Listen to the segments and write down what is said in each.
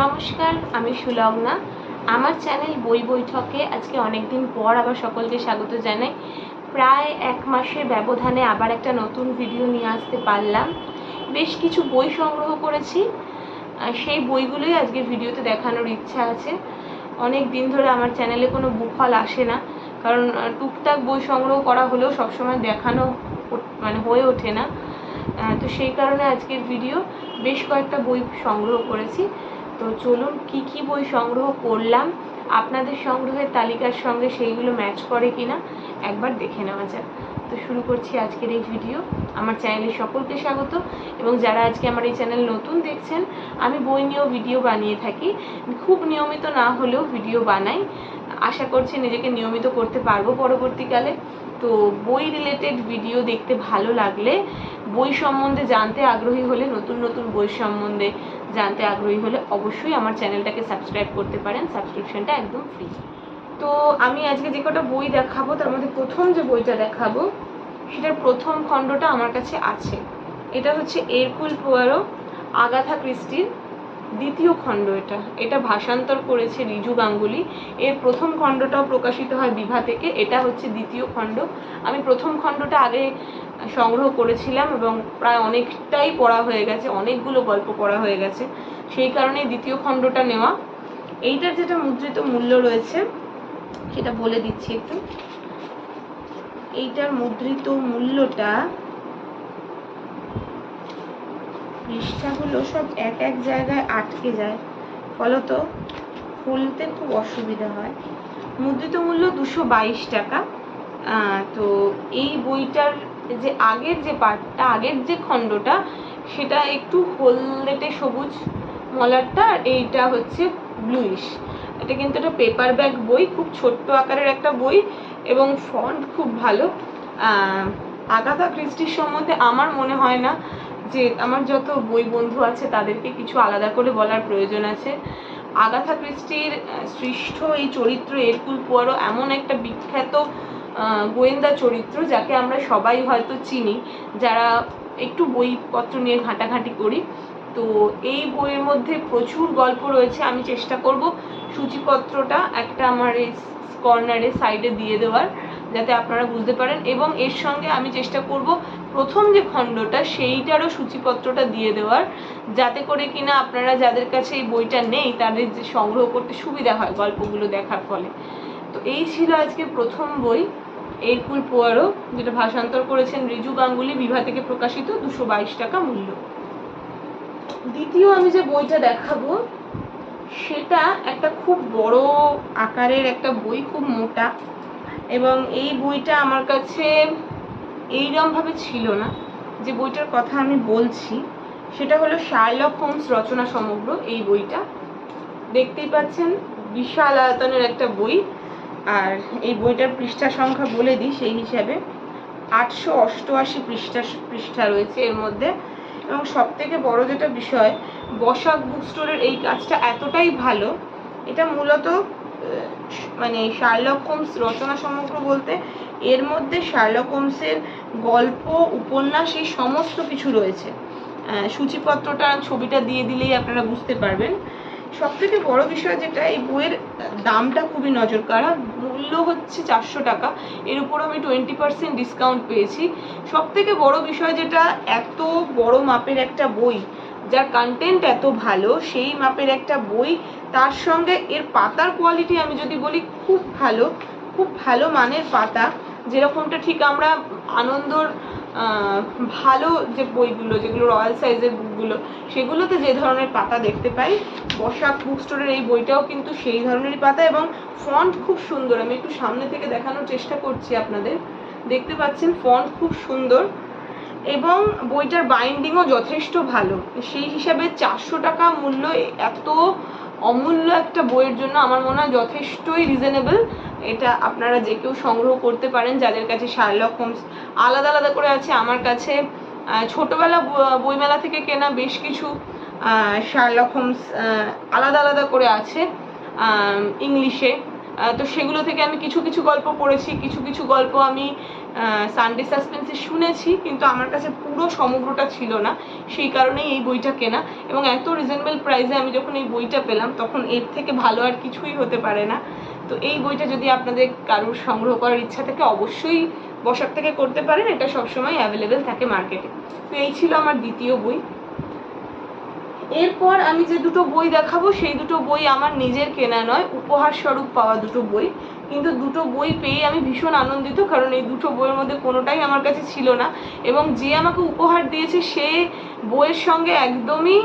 নমস্কার, আমি সুলগ্না। আমার চ্যানেল বই বৈঠকে আজকে অনেক দিন পর আবার সকলকে স্বাগত জানাই। প্রায় এক মাসের ব্যবধানে আবার একটা নতুন ভিডিও নিয়ে আসতে পারলাম। বেশ কিছু বই সংগ্রহ করেছি। সেই বইগুলোই আজকে ভিডিওতে দেখানোর ইচ্ছা আছে। অনেক দিন ধরে আমার চ্যানেলে কোনো বুক হল আসে না। কারণ টুকটাক বই সংগ্রহ করা হলেও সবসময় দেখানো মানে হয়ে ওঠে না। তো সেই কারণে আজকের ভিডিও বেশ কয়েকটা বই সংগ্রহ করেছি। তো চলুন কি কি বই সংগ্রহ করলাম, আপনাদের সংগ্রহের তালিকার সঙ্গে সেইগুলো ম্যাচ করে কিনা একবার দেখে নেওয়া যাক। তো শুরু করছি আজকের এই ভিডিও আমার চ্যানেলে সকলকে স্বাগত এবং যারা আজকে আমার এই চ্যানেল নতুন দেখছেন, আমি বই নিয়েও ভিডিও বানিয়ে থাকি। খুব নিয়মিত না হলেও ভিডিও বানাই। আশা করছি নিজেকে নিয়মিত করতে পারব পরবর্তীকালে। তো বই রিলেটেড ভিডিও দেখতে ভালো লাগলে, বই সম্বন্ধে জানতে আগ্রহী হলে নতুন নতুন বই সম্বন্ধে জানতে আগ্রহী হলে অবশ্যই আমার চ্যানেলটাকে সাবস্ক্রাইব করতে পারেন, সাবস্ক্রিপশনটা একদম ফ্রি তো আমি আজকে যে কটা বই দেখাবো, তার মধ্যে প্রথম যে বইটা দেখাবো, সেটার প্রথম খণ্ডটা আমার কাছে আছে। এটা হচ্ছে এরকুল পোয়ারো আগাথা ক্রিস্টির দ্বিতীয় খণ্ড এটা। এটা ভাষান্তর করেছে রিজু গাঙ্গুলি। এর প্রথম খণ্ডটাও প্রকাশিত হয় বিভা থেকে, এটা হচ্ছে দ্বিতীয় খণ্ড। আমি প্রথম খণ্ডটা আগে সংগ্রহ করেছিলাম এবং প্রায় অনেকটাই পড়া হয়ে গেছে, অনেকগুলো গল্প পড়া হয়ে গেছে। সেই কারণে দ্বিতীয় খণ্ডটা নেওয়া। এইটার যেটা মুদ্রিত মূল্য রয়েছে, সেটা বলে দিচ্ছি একটু। এইটার মুদ্রিত মূল্যটা পৃষ্ঠাগুলো সব এক এক জায়গায় আটকে যায়। ফলত খুলতে খুব অসুবিধা হয়। মুদ্রিত মূল্য দুশো বাইশ টাকা। তো এই বইটার যে আগের যে পার্টটা আগের যে খণ্ডটা, সেটা একটু হলদেটে সবুজ মলারটা আর এইটা হচ্ছে ব্লুইশ এটা কিন্তু একটা পেপার ব্যাগ বই, খুব ছোট্ট আকারের একটা বই, এবং ফন্ট খুব ভালো। আগাথা ক্রিস্টির সম্বন্ধে আমার মনে হয় না যে আমার যত বই বন্ধু আছে, তাদেরকে কিছু আলাদা করে বলার প্রয়োজন আছে। আগাথা ক্রিস্টির সৃষ্ট এই চরিত্র এরকুল পোয়ারো এমন একটা বিখ্যাত গোয়েন্দা চরিত্র যাকে আমরা সবাই হয়তো চিনি, যারা একটু বইপত্র নিয়ে ঘাঁটাঘাঁটি করি। তো এই বইয়ের মধ্যে প্রচুর গল্প রয়েছে, আমি চেষ্টা করব সূচিপত্রটা একটা আমার এই কর্নারে সাইডে দিয়ে দেওয়ার, যাতে আপনারা বুঝতে পারেন। এবং এর সঙ্গে আমি চেষ্টা করব প্রথম যে খণ্ডটা, সেইটারও সূচিপত্রটা দিয়ে দেওয়ার, যাতে করে কিনা আপনারা যাদের কাছে এই বইটা নেই, তাদের যে সংগ্রহ করতে সুবিধা হয় গল্পগুলো দেখার ফলে। তো এই ছিল আজকে প্রথম বই, এরকুল পোয়ারো, যেটা ভাষান্তর করেছেন রিজু গাঙ্গুলি, বিভা থেকে প্রকাশিত, দুশো বাইশ টাকা মূল্য। দ্বিতীয় আমি যে বইটা দেখাবো, সেটা একটা খুব বড় আকারের একটা বই, খুব মোটা, এবং এই বইটা আমার কাছে এইরমভাবে ছিল না। যে বইটার কথা আমি বলছি, সেটা হলো শার্লক হোমস রচনা সমগ্র এই বইটা। দেখতেই পাচ্ছেন, বিশাল আয়তনের একটা বই। আর এই বইটার পৃষ্ঠা সংখ্যা বলে দিই, সেই হিসাবে আটশো অষ্টআশি পৃষ্ঠা পৃষ্ঠা রয়েছে এর মধ্যে। এবং সব থেকে বড় যেটা বিষয়, বসাক বুক স্টোরের এই কাজটা এতটাই ভালো, এটা মূলত মানে শার্লক হোমস রচনা সমগ্র বলতে, এর মধ্যে শার্লক হোমসের গল্প, উপন্যাস, এই সমস্ত কিছু রয়েছে। সূচিপত্রটা ছবিটা দিয়ে দিলেই আপনারা বুঝতে পারবেন। সব থেকে বড় বিষয় যেটা, এই বইয়ের দামটা খুবই নজর কাড়া মূল্য হচ্ছে চারশো টাকা। এর উপর আমি টোয়েন্টি পার্সেন্ট ডিসকাউন্ট পেয়েছি। সব থেকে বড় বিষয় যেটা, এত বড় মাপের একটা বই, যার কন্টেন্ট এত ভালো, সেই মাপের একটা বই, তার সঙ্গে এর পাতার কোয়ালিটি আমি যদি বলি, খুব ভালো খুব ভালো মানের পাতা। যেরকমটা ঠিক আমরা আনন্দর ভালো যে বইগুলো, যেগুলো রয়্যাল সাইজের বুকগুলো সেগুলোতে যে ধরনের পাতা দেখতে পাই বসাক বুক স্টোরের এই বইটাও কিন্তু সেই ধরনেরই পাতা এবং ফন্ট খুব সুন্দর। আমি একটু সামনে থেকে দেখানোর চেষ্টা করছি আপনাদের। দেখতে পাচ্ছেন ফন্ট খুব সুন্দর এবং বইটার বাইন্ডিংও যথেষ্ট ভালো। সেই হিসাবে চারশো টাকা মূল্য, এত অমূল্য একটা বইয়ের জন্য আমার মনে হয় যথেষ্টই রিজনেবল এটা আপনারা যে কেউ সংগ্রহ করতে পারেন, যাদের কাছে শার্লক হোমস আলাদা আলাদা করে আছে, আমার কাছে ছোটবেলা বইমেলা থেকে কেনা বেশ কিছু শার্লক হোমস আলাদা আলাদা করে আছে ইংলিশে তো সেগুলো থেকে আমি কিছু কিছু গল্প পড়েছি, কিছু কিছু গল্প আমি সানডে সাসপেন্সে শুনেছি, কিন্তু আমার কাছে পুরো সমগ্রটা ছিল না, সেই কারণেই এই বইটা কেনা। এবং এত রিজনেবল প্রাইসে আমি যখন এই বইটা পেলাম, তখন এর থেকে ভালো আর কিছুই হতে পারে না। তো এই বইটা যদি আপনাদের কারোর সংগ্রহ করার ইচ্ছা থাকে, অবশ্যই বসার থেকে করতে পারেন। এটা সবসময় অ্যাভেলেবেল থাকে মার্কেটে তো এই ছিল আমার দ্বিতীয় বই। এরপর আমি যে দুটো বই দেখাবো, সেই দুটো বই আমার নিজের কেনা নয়, উপহার স্বরূপ পাওয়া দুটো বই। কিন্তু দুটো বই পেয়ে আমি ভীষণ আনন্দিত, কারণ এই দুটো বইয়ের মধ্যে কোনোটাই আমার কাছে ছিল না। এবং যে আমাকে উপহার দিয়েছে, সে বইয়ের সঙ্গে একদমই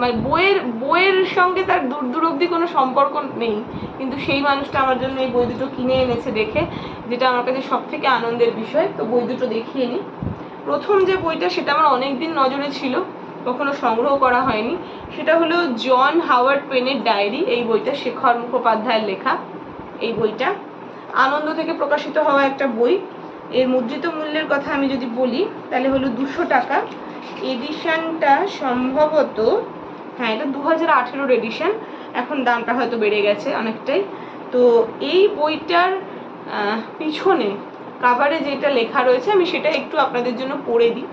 মানে বইয়ের বইয়ের সঙ্গে তার দূর দূর অব্দি কোনো সম্পর্ক নেই। কিন্তু সেই মানুষটা আমার জন্য এই বই দুটো কিনে এনেছে দেখে, যেটা আমার কাছে সব থেকে আনন্দের বিষয়। তো বই দুটো দেখিয়ে নিই। প্রথম যে বইটা, সেটা আমার অনেক দিন নজরে ছিল, কখনো সংগ্রহ করা হয়নি। সেটা হলো জন হাওয়ার্ড পেনের ডায়েরি। এই বইটা শেখর মুখোপাধ্যায়ের লেখা, এই বইটা। আনন্দ থেকে প্রকাশিত হওয়া একটা বই। এর মুদ্রিত মূল্যের কথা আমি যদি বলি, তাহলে হলো দুশো টাকা। এডিশনটা সম্ভবত হ্যাঁ এটা দু হাজার আঠেরোর এডিশন এখন দামটা হয়তো বেড়ে গেছে অনেকটাই। তো এই বইটার পিছনে কাভারে যেটা লেখা রয়েছে, আমি সেটা একটু আপনাদের জন্য পড়ে দিই।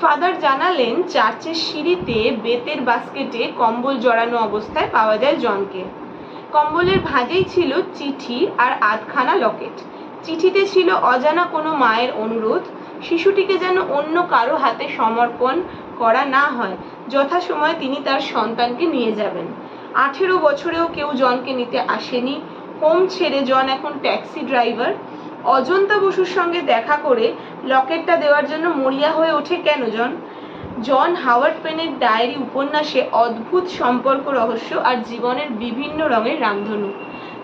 ফাদার জানালেন, চার্চের সিঁড়িতে বেতের বাস্কেটে কম্বল জড়ানো অবস্থায় পাওয়া যায় জনকে। কম্বলের ভাঁজেই ছিল চিঠি আর আধখানা লকেট। চিঠিতে ছিল অজানা কোনো মায়ের অনুরোধ। শিশুটিকে যেন অন্য কারও হাতে সমর্পণ করা না হয়। যথাসময়ে তিনি তার সন্তানকে নিয়ে যাবেন। আঠেরো বছরেও কেউ জনকে নিতে আসেনি। হোম ছেড়ে জন এখন ট্যাক্সি ড্রাইভার। অজন্তা বসুর সঙ্গে দেখা করে লকেটটা দেওয়ার জন্য মরিয়া হয়ে ওঠে কেন, জন? জন হাওয়ার্ড পেনের ডায়েরি উপন্যাসে অদ্ভুত সম্পর্ক, রহস্য আর জীবনের বিভিন্ন রঙের রামধনু।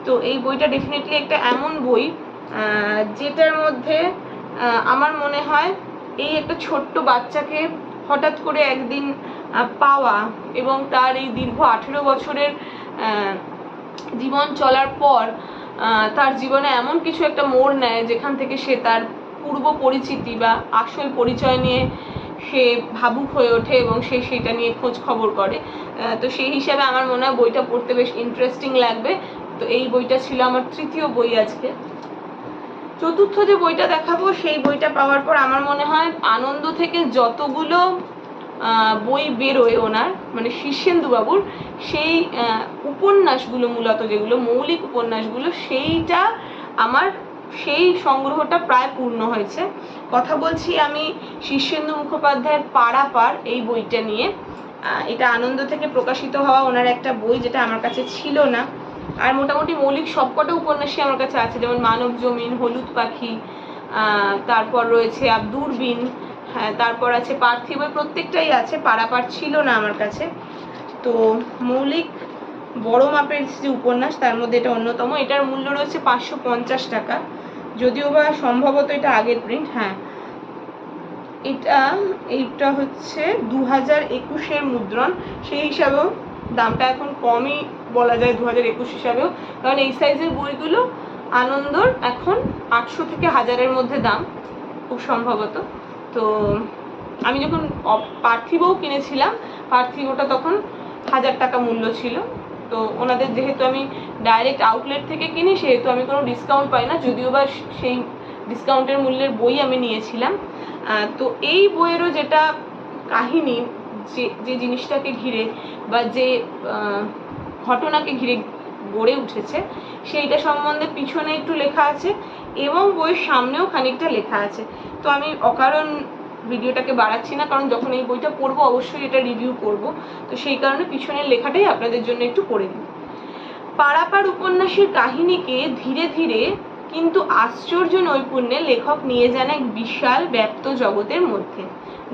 তো এই বইটা ডেফিনেটলি একটা এমন বই যেটার মধ্যে আমার মনে হয় এই একটা ছোট্ট বাচ্চাকে হঠাৎ করে একদিন পাওয়া এবং তার এই দীর্ঘ আঠেরো বছরের জীবন চলার পর তার জীবনে এমন কিছু একটা মোড় নেয় যেখান থেকে সে তার পূর্ব পরিচিতি বা আসল পরিচয় নিয়ে সে ভাবুক হয়ে ওঠে এবং সে সেটা নিয়ে খোঁজ খবর করে। তো সেই হিসাবে আমার মনে হয় বইটা পড়তে বেশ ইন্টারেস্টিং লাগবে। তো এই বইটা ছিল আমার তৃতীয় বই আজকে। চতুর্থ যে বইটা দেখাবো, সেই বইটা পাওয়ার পর আমার মনে হয় আনন্দ থেকে যতগুলো বই বেরোয় ওনার মানে শীর্ষেন্দু বাবুর সেই উপন্যাসগুলো মূলত, যেগুলো মৌলিক উপন্যাসগুলো, সেইটা আমার, সেই সংগ্রহটা প্রায় পূর্ণ হয়েছে। কথা বলছি আমি শীর্ষেন্দু মুখোপাধ্যায়ের পাড়াপাড় এই বইটা নিয়ে। এটা আনন্দ থেকে প্রকাশিত হওয়া ওনার একটা বই যেটা আমার কাছে ছিল না। আর মোটামুটি মৌলিক সবকটা উপন্যাসই আমার কাছে আছে, যেমন মানব জমিন, হলুদ পাখি তারপর রয়েছে আব- দূরবীন হ্যাঁ তারপর আছে পার্থিব প্রত্যেকটাই আছে, পারাপার ছিল না আমার কাছে। তো মৌলিক বড় মাপের যে উপন্যাস, তার মধ্যে এটা অন্যতম। এটার মূল্য রয়েছে পাঁচশো পঞ্চাশ টাকা। যদিও বা সম্ভবত এটা আগের প্রিন্ট হ্যাঁ। এটা, এইটা হচ্ছে দু হাজার একুশের মুদ্রণ। সেই হিসাবেও দামটা এখন কমই বলা যায় দু হাজার একুশ হিসাবেও। কারণ এই সাইজের বইগুলো আনন্দর এখন আটশো থেকে হাজারের মধ্যে দাম, খুব সম্ভবত। তো আমি যখন পার্থিবও কিনেছিলাম পার্থিবটা তখন হাজার টাকা মূল্য ছিল। তো ওনাদের যেহেতু আমি ডাইরেক্ট আউটলেট থেকে কিনি, সেহেতু আমি কোনো ডিসকাউন্ট পাই না, যদিও বা সেই ডিসকাউন্টের মূল্যের বই আমি নিয়েছিলাম। তো এই বইয়েরও যেটা কাহিনী, যে যে জিনিসটাকে ঘিরে বা যে ঘটনাকে ঘিরে গড়ে উঠেছে, সেইটা সম্বন্ধে পিছনে একটু লেখা আছে এবং বইয়ের সামনেও খানিকটা লেখা আছে। তো আমি অকারণ ভিডিওটাকে বাড়াচ্ছি না, কারণ যখন এই বইটা পড়ব অবশ্যই এটা রিভিউ করব। তো সেই কারণে পিছনের লেখাটাই আপনাদের জন্য একটু পড়ে দিই। পারাপার উপন্যাসের কাহিনীকে ধীরে ধীরে কিন্তু আশ্চর্য নৈপুণ্যে লেখক নিয়ে যান এক বিশাল ব্যাপ্ত জগতের মধ্যে।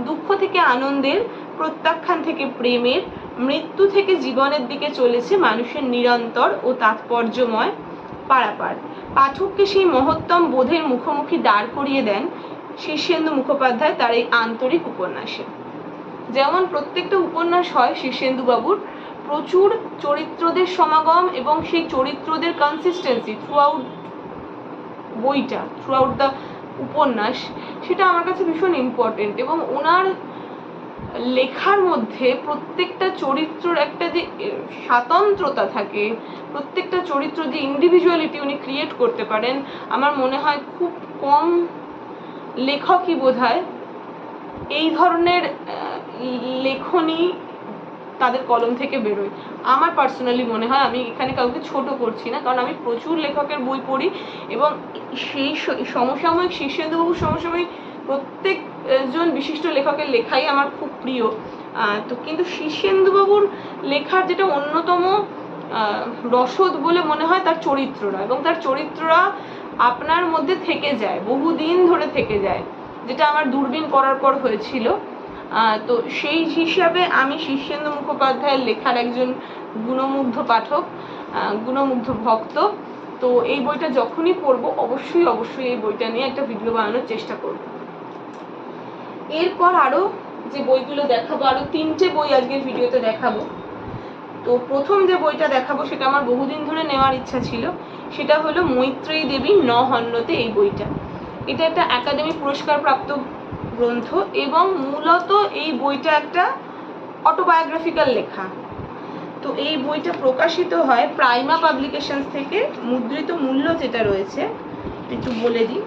দুঃখ থেকে আনন্দের, প্রত্যাখ্যান থেকে প্রেমের, মৃত্যু থেকে জীবনের দিকে চলেছে মানুষের নিরন্তর ও তাৎপর্যময় পারাপার। পাঠককে সেই মহত্তম বোধের মুখোমুখি দাঁড় করিয়ে দেন শীর্ষেন্দু মুখোপাধ্যায় তার এই আন্তরিক উপন্যাসে। যেমন প্রত্যেকটা উপন্যাস হয় শীর্ষেন্দু বাবুর প্রচুর চরিত্রদের সমাগম এবং সেই চরিত্রদের কনসিস্টেন্সি থ্রু আউট বইটা থ্রু আউট দ্য উপন্যাস, সেটা আমার কাছে ভীষণ ইম্পর্টেন্ট এবং ওনার লেখার মধ্যে প্রত্যেকটা চরিত্রর একটা যে স্বাতন্ত্রতা থাকে, প্রত্যেকটা চরিত্র যে ইন্ডিভিজুয়ালিটি উনি ক্রিয়েট করতে পারেন, আমার মনে হয় খুব কম লেখকই বোধহয় এই ধরনের লেখনী তাদের কলম থেকে বেরোয়। আমার পার্সোনালি মনে হয় আমি এখানে কাউকে ছোট করছি না, কারণ আমি প্রচুর লেখকের বই পড়ি এবং সেই সমসাময়িক শীর্ষেন্দুবাবুর সমসাময়িক প্রত্যেকজন বিশিষ্ট লেখকের লেখাই আমার খুব প্রিয়। তো কিন্তু শীর্ষেন্দুবাবুর লেখার যেটা অন্যতম রসদ বলে মনে হয় তার চরিত্ররা এবং তার চরিত্ররা আপনার মধ্যে থেকে যায়, বহুদিন ধরে থেকে যায়, যেটা আমার দূরবীন পড়ার পর হয়েছিল। তো সেই হিসাবে আমি শীর্ষেন্দু মুখোপাধ্যায়ের লেখার একজন গুণমুগ্ধ পাঠক গুণমুগ্ধ ভক্ত। তো এই বইটা যখনই পড়ব, অবশ্যই অবশ্যই এই বইটা নিয়ে একটা ভিডিও বানানোর চেষ্টা করব। এরপর আরও যে বইগুলো দেখাবো, আরও তিনটে বই আজকের ভিডিওতে দেখাবো। তো প্রথম যে বইটা দেখাবো, সেটা আমার বহুদিন ধরে নেওয়ার ইচ্ছা ছিল। সেটা হলো মৈত্রেয়ী দেবী ন হন্যতে এই বইটা। এটা একটা একাডেমি পুরস্কার প্রাপ্ত গ্রন্থ এবং মূলত এই বইটা একটা অটোবায়োগ্রাফিক্যাল লেখা। তো এই বইটা প্রকাশিত হয় প্রাইমা পাবলিকেশনস থেকে। মুদ্রিত মূল্য যেটা রয়েছে, একটু বলে দিই।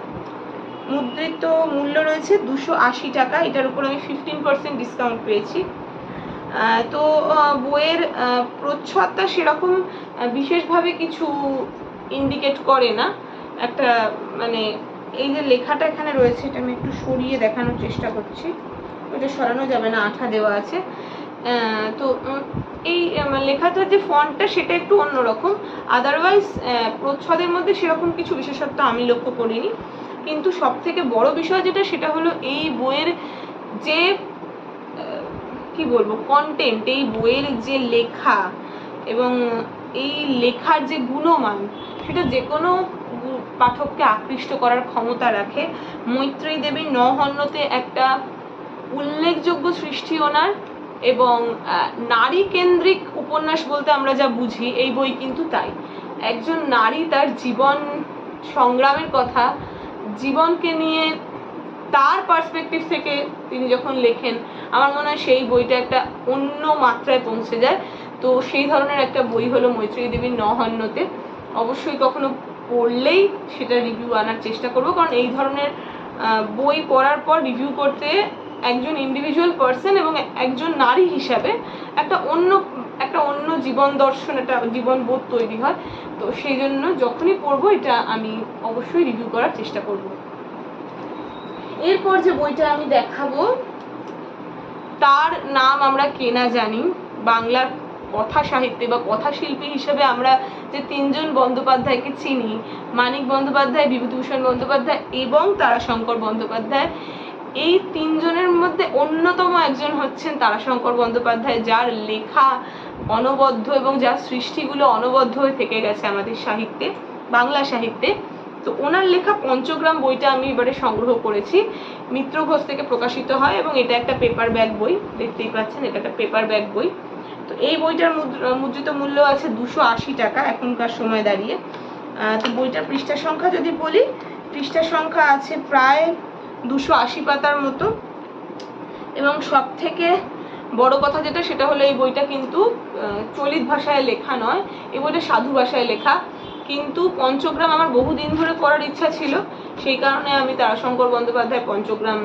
মুদ্রিত মূল্য রয়েছে দুশো আশি টাকা। এটার উপর আমি ফিফটিন পার্সেন্ট ডিসকাউন্ট পেয়েছি। তো বইয়ের প্রচ্ছদটা সেরকম বিশেষভাবে কিছু ইন্ডিকেট করে না। একটা মানে এই যে লেখাটা এখানে রয়েছে, এটা আমি একটু সরিয়ে দেখানোর চেষ্টা করছি। ওটা সরানো যাবে না, আঠা দেওয়া আছে। তো এই লেখাটার যে ফন্টটা সেটা একটু অন্যরকম। আদারওয়াইজ প্রচ্ছদের মধ্যে সেরকম কিছু বিশেষত্ব আমি লক্ষ্য করিনি। কিন্তু সব থেকে বড় বিষয় যেটা, সেটা হলো এই বইয়ের যে কি বলব কন্টেন্ট এই বইয়ের যে লেখা এবং এই লেখার যে গুণমান সেটা যে কোনো পাঠককে আকৃষ্ট করার ক্ষমতা রাখে। মৈত্রেয়ী দেবীর নহন্যতে একটা উল্লেখযোগ্য সৃষ্টি ওনার এবং নারী কেন্দ্রিক উপন্যাস বলতে আমরা যা বুঝি, এই বই কিন্তু তাই। একজন নারী তার জীবন সংগ্রামের কথা, জীবনকে নিয়ে তার পার্সপেক্টিভ থেকে তিনি যখন লেখেন, আমার মনে হয় সেই বইটা একটা অন্য মাত্রায় পৌঁছে যায়। তো সেই ধরনের একটা বই হলো মৈত্রী দেবীর নহন্যতে অবশ্যই কখনো পড়লেই সেটা রিভিউ আনার চেষ্টা করব। কারণ এই ধরনের বই পড়ার পর রিভিউ করতে একজন ইন্ডিভিজুয়াল পার্সন এবং একজন নারী হিসাবে একটা অন্য একটা অন্য জীবন দর্শন, একটা জীবন বোধ তৈরি হয়। তো সেই জন্য যখনই পড়ব, এটা আমি অবশ্যই রিভিউ করার চেষ্টা করব। এরপর যে বইটা আমি দেখাবো, তার নাম আমরা কেনা জানি, বাংলার কথা সাহিত্যে বা কথা শিল্পী হিসেবে আমরা যে তিনজন বন্দ্যোপাধ্যায়কে চিনি, মানিক বন্দ্যোপাধ্যায়, বিভূতিভূষণ বন্দ্যোপাধ্যায় এবং তারাশঙ্কর বন্দ্যোপাধ্যায়, এই তিনজনের মধ্যে অন্যতম একজন হচ্ছেন তারাশঙ্কর বন্দ্যোপাধ্যায়, যার লেখা অনবদ্য এবং যার সৃষ্টিগুলো অনবদ্য হয়ে থেকে গেছে আমাদের সাহিত্যে, বাংলা সাহিত্যে। তো ওনার লেখা পঞ্চগ্রাম বইটা আমি এবারে সংগ্রহ করেছি। মিত্র ঘোষ থেকে প্রকাশিত হয় এবং এটা একটা পেপার ব্যাগ বই, দেখতেই পাচ্ছেন, এটা একটা পেপার ব্যাগ বই। তো এই বইটার মুদ্রিত মূল্য আছে দুশো আশি টাকা এখনকার সময় দাঁড়িয়ে। তো বইটার পৃষ্ঠা সংখ্যা যদি বলি পৃষ্ঠা সংখ্যা আছে প্রায় দুশো আশি পাতার মতো। এবং সব থেকে বড় কথা যেটা, সেটা হলো এই বইটা কিন্তু চলিত ভাষায় লেখা নয়। এই বইটা সাধু ভাষায় লেখা। কিন্তু পঞ্চগ্রাম আমার বহুদিন ধরে পড়ার ইচ্ছা ছিল। সেই কারণে আমি তারাশঙ্কর বন্দ্যোপাধ্যায় পঞ্চগ্রাম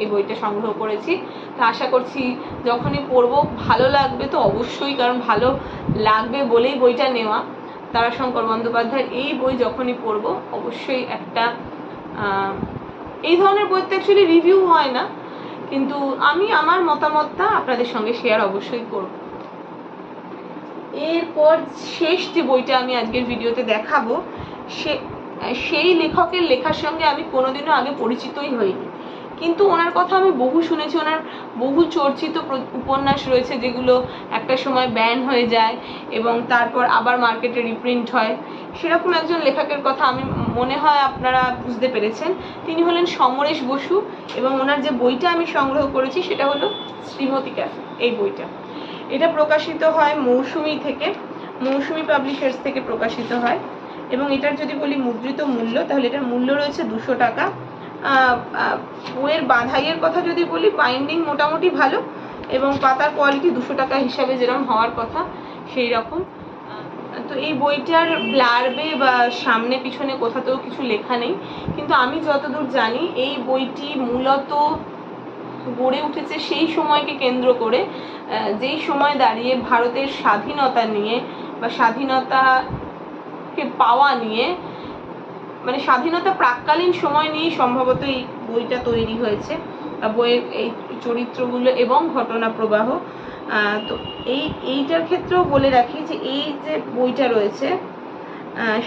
এই বইটা সংগ্রহ করেছি। তা আশা করছি যখনই পড়ব, ভালো লাগবে তো অবশ্যই, কারণ ভালো লাগবে বলেই বইটা নেওয়া। তারাশঙ্কর বন্দ্যোপাধ্যায়ের এই বই যখনই পড়ব, অবশ্যই একটা এই ধরনের বইতে অ্যাকচুয়ালি রিভিউ হয় না, কিন্তু আমি আমার মতামতটা আপনাদের সঙ্গে শেয়ার অবশ্যই করব। এরপর শেষ যে বইটা আমি আজকের ভিডিওতে দেখাবো, সে, সেই লেখকের লেখার সঙ্গে আমি কোনোদিনও আগে পরিচিতই হইনি। কিন্তু ওনার কথা আমি বহু শুনেছি, ওনার বহু চর্চিত উপন্যাস রয়েছে যেগুলো একটা সময় ব্যান হয়ে যায় এবং তারপর আবার মার্কেটে রিপ্রিন্ট হয়। সেরকম একজন লেখকের কথা আমি মনে হয় আপনারা বুঝতে পেরেছেন। তিনি হলেন সমরেশ বসু এবং ওনার যে বইটা আমি সংগ্রহ করেছি সেটা হলো শ্রীমতী ক্যাফে, এই বইটা। এটা প্রকাশিত হয় মৌসুমি থেকে, মৌসুমি পাবলিশার্স থেকে প্রকাশিত হয় এবং এটার যদি বলি মুদ্রিত মূল্য, তাহলে এটার মূল্য রয়েছে দুশো টাকা। বইয়ের বাঁধাইয়ের কথা যদি বলি বাইন্ডিং মোটামুটি ভালো এবং পাতার কোয়ালিটি দুশো টাকা হিসাবে যেরকম হওয়ার কথা, সেই রকম। তো এই বইটার ব্লারবে বা সামনে পিছনে কোথাতেও কিছু লেখা নেই। কিন্তু আমি যতদূর জানি, এই বইটি মূলত গড়ে উঠেছে সেই সময়কে কেন্দ্র করে যেই সময় দাঁড়িয়ে ভারতের স্বাধীনতা নিয়ে বা স্বাধীনতাকে পাওয়া নিয়ে মানে স্বাধীনতা প্রাককালীন সময় নিয়েই সম্ভবত এই বইটা তৈরি হয়েছে বইয়ের এই চরিত্রগুলো এবং ঘটনা প্রবাহ। তো এই, এইটার ক্ষেত্রেও বলে রাখি যে এই যে বইটা রয়েছে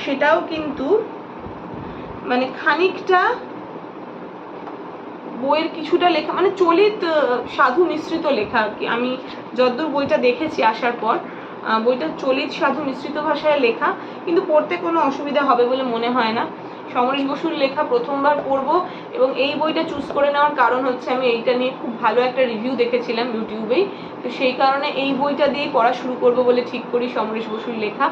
সেটাও কিন্তু মানে খানিকটা বইয়ের কিছুটা লেখা মানে চলিত সাধু মিশ্রিত লেখা আর কি। আমি যতদূর বইটা দেখেছি আসার পর বইটা চলিত সাধু মিশ্রিত ভাষায় লেখা, কিন্তু পড়তে কোনো অসুবিধা হবে বলে মনে হয় না। সমরেশ বসুর লেখা প্রথমবার পড়ব এবং এই বইটা চুজ করে নেওয়ার কারণ হচ্ছে আমি এইটা নিয়ে খুব ভালো একটা রিভিউ দেখেছিলাম ইউটিউবেই। তো সেই কারণে এই বইটা দিয়েই পড়া শুরু করব বলে ঠিক করি সমরেশ বসুর লেখা।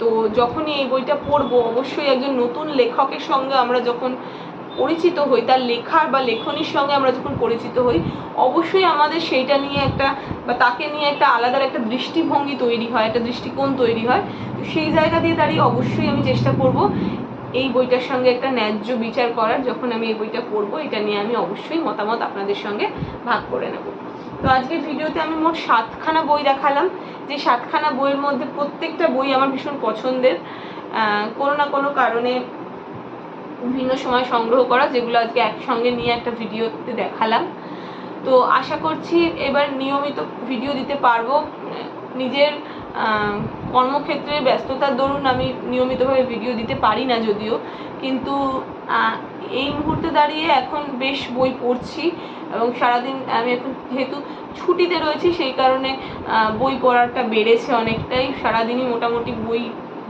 তো যখনই এই বইটা পড়ব, অবশ্যই একজন নতুন লেখকের সঙ্গে আমরা যখন পরিচিত হই, তার লেখার বা লেখনীর সঙ্গে আমরা যখন পরিচিত হই, অবশ্যই আমাদের সেইটা নিয়ে একটা বা তাকে নিয়ে একটা আলাদা একটা দৃষ্টিভঙ্গি তৈরি হয়, একটা দৃষ্টিকোণ তৈরি হয়। তো সেই জায়গা দিয়ে দাঁড়িয়ে অবশ্যই আমি চেষ্টা করব এই বইটার সঙ্গে একটা ন্যায্য বিচার করার যখন আমি এই বইটা পড়ব, এটা নিয়ে আমি অবশ্যই মতামত আপনাদের সঙ্গে ভাগ করে নেব। তো আজকের ভিডিওতে আমি মোট সাতখানা বই দেখালাম। যে সাতখানা বইয়ের মধ্যে প্রত্যেকটা বই আমার ভীষণ পছন্দের। কোনো না কোনো কারণে বিভিন্ন সময় সংগ্রহ করা, যেগুলো আজকে একসঙ্গে নিয়ে একটা ভিডিওতে দেখালাম। তো আশা করছি এবার নিয়মিত ভিডিও দিতে পারব। নিজের কর্মক্ষেত্রে ব্যস্ততার দরুন আমি নিয়মিতভাবে ভিডিও দিতে পারি না যদিও। কিন্তু এই মুহূর্তে দাঁড়িয়ে এখন বেশ বই পড়ছি এবং সারাদিন আমি এখন যেহেতু ছুটিতে রয়েছি, সেই কারণে বই পড়াটা বেড়েছে অনেকটাই। সারাদিনই মোটামুটি বই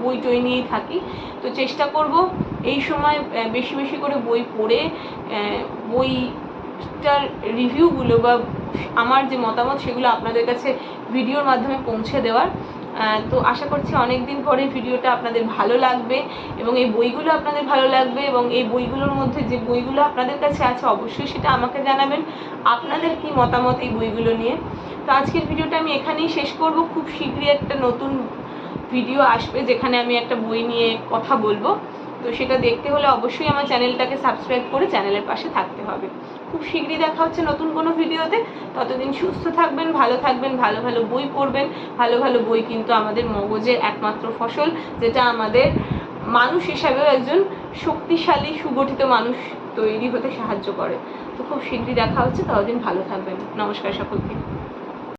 বই টই নিয়েই থাকি। তো চেষ্টা করব এই সময় বেশি বেশি করে বই পড়ে বইটার রিভিউগুলো বা আমার যে মতামত সেগুলো আপনাদের কাছে ভিডিওর মাধ্যমে পৌঁছে দেওয়ার। তো আশা করছি অনেক দিন পরে ভিডিওটা আপনাদের ভালো লাগবে এবং এই বইগুলো আপনাদের ভালো লাগবে এবং এই বইগুলোর মধ্যে যে বইগুলো আপনাদের কাছে আছে, অবশ্যই সেটা আমাকে জানাবেন। আপনাদের কি মতামত এই বইগুলো নিয়ে? তো আজকের ভিডিওটা আমি এখানেই শেষ করব। খুব শীঘ্রই একটা নতুন ভিডিও আসবে যেখানে আমি একটা বই নিয়ে কথা বলব। তো সেটা দেখতে হলে অবশ্যই আমার চ্যানেলটাকে সাবস্ক্রাইব করে চ্যানেলের পাশে থাকতে হবে। খুব শীঘ্রই দেখা হচ্ছে নতুন কোনো ভিডিওতে। ততদিন সুস্থ থাকবেন, ভালো থাকবেন, ভালো ভালো বই পড়বেন। ভালো ভালো বই কিন্তু আমাদের মগজের একমাত্র ফসল, যেটা আমাদের মানুষ হিসাবেও একজন শক্তিশালী, সুগঠিত মানুষ তৈরি হতে সাহায্য করে। তো খুব শীঘ্রই দেখা হচ্ছে, ততদিন ভালো থাকবেন। নমস্কার সকলকে।